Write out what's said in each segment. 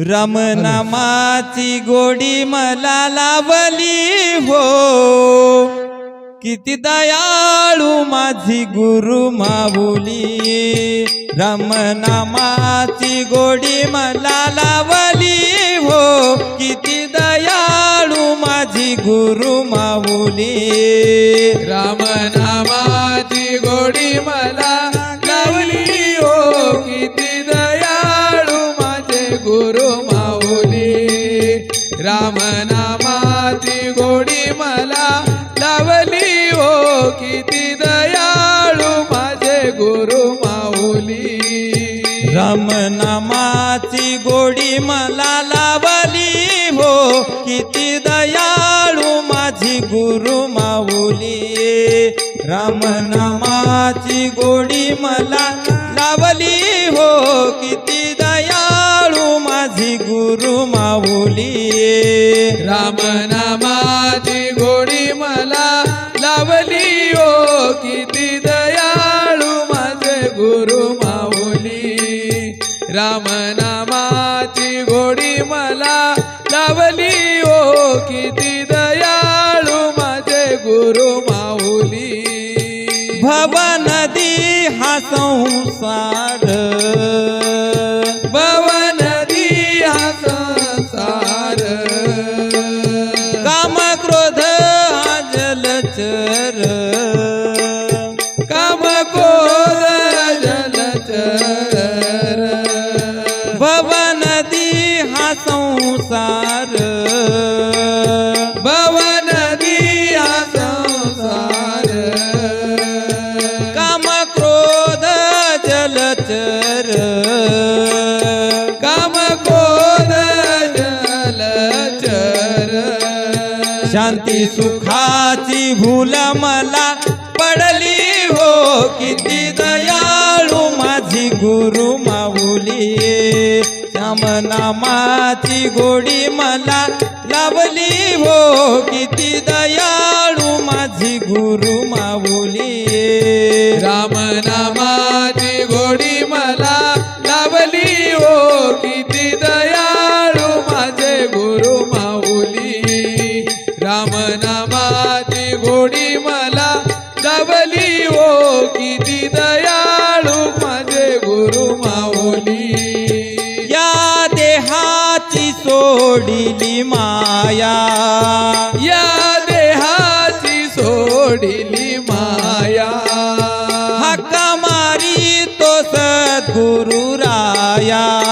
रामनामाची गोडी मला लावली हो. किती दयाळू माझी गुरु माऊली. रामनामाची गोडी मला लावली हो. किती दयाळू माझी गुरु माऊली. राम नामाची गोडी मला रामनामाची गोडी मला लावली हो. किती दयाळू माझी गुरु माऊली. रामनामाची गोडी मला लावली हो. किती दयाळू माझी गुरु माऊली. राम नामाची Ah. शांती सुखाची भूल मला पडली हो किती दयाळू माझी गुरु माऊली. श्यामनामाची गोडी मला लावली हो किती नामाची मला लावली ओ किती दयाळू माझे गुरु माऊली. या देहाची सोडिली माया. या देहाची सोडिली माया. हक्का मारी तो सद्गुरु राया.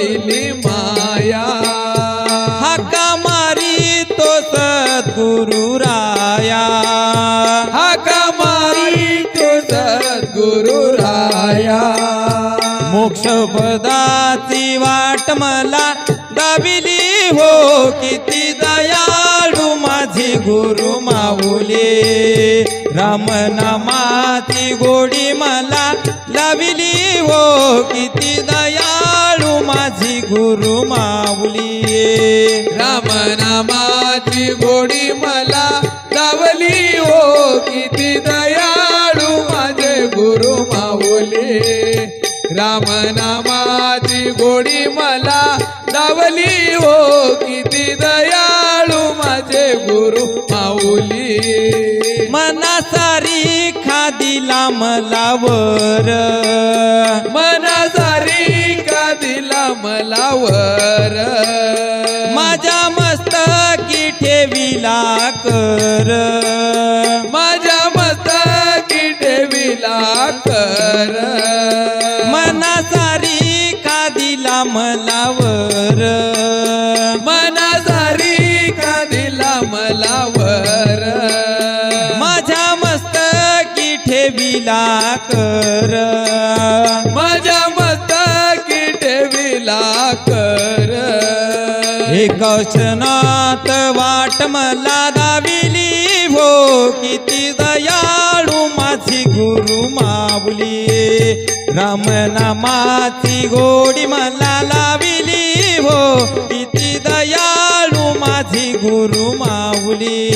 सोडिली माया. हक्का मारी तो सद्गुरु राया. हाका मारी तो सद्गुरु राया. मोक्ष पदाची वाट मला दाबिली हो किती दयाळू माझी गुरु माऊली. रामनामाची गोडी मला लाविली हो किती दयाळू माझी गुरु माऊली राम नामाची गोडी मला लावली हो किती दयाळू माझे गुरु माऊली राम नामाची गोडी मला लावली हो किती दया खादिला मला वर मना सारी का दिला मला वर माझ्या मस्तकी ठेविला कर. माझ्या मस्तकी ठेविला कर. मना सारी का दिला मला ठेविला कर. माझ्या मस्तकी ठेविला कर. एक क्षणात वाट मला दाविली. हो किती दयाळू माझी गुरु माऊली. रामनामाची गोडी मला लाविली. हो किती दया गुरु माऊली.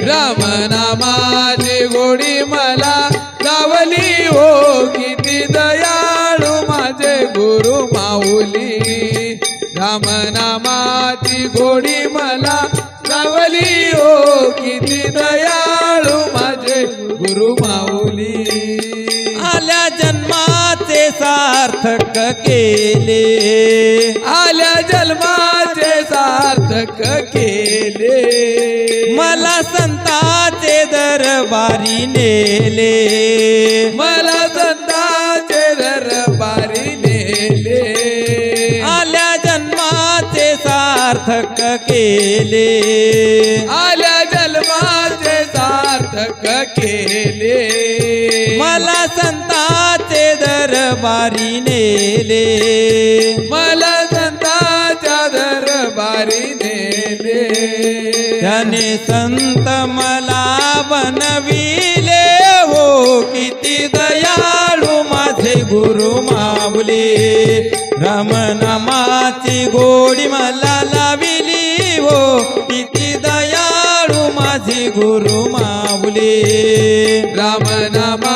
राम नामाची गोडी मला हो किती दयाळू माझे गुरु माऊली. राम नामाची गोडी मला लावली. हो किती दयाळू माझे गुरु माऊली. आल्या जन्माचे सार्थक केले. आल्या जन्माचे सार्थक केले. दरबारी नेले. मला संताचे दरबारी नेले. आल्या जन्माचे सार्थक केले. आल्या जन्माचे सार्थक केले. मला संताचे दरबारी नेले. मला संताच्या दरबारी नेले. त्याने संत मला बनविले. हो किती दयाळू माझे गुरु माऊली. रमनमाची गोडी मला लाविली. हो किती दयाळू माझी गुरु माऊली. रमनमा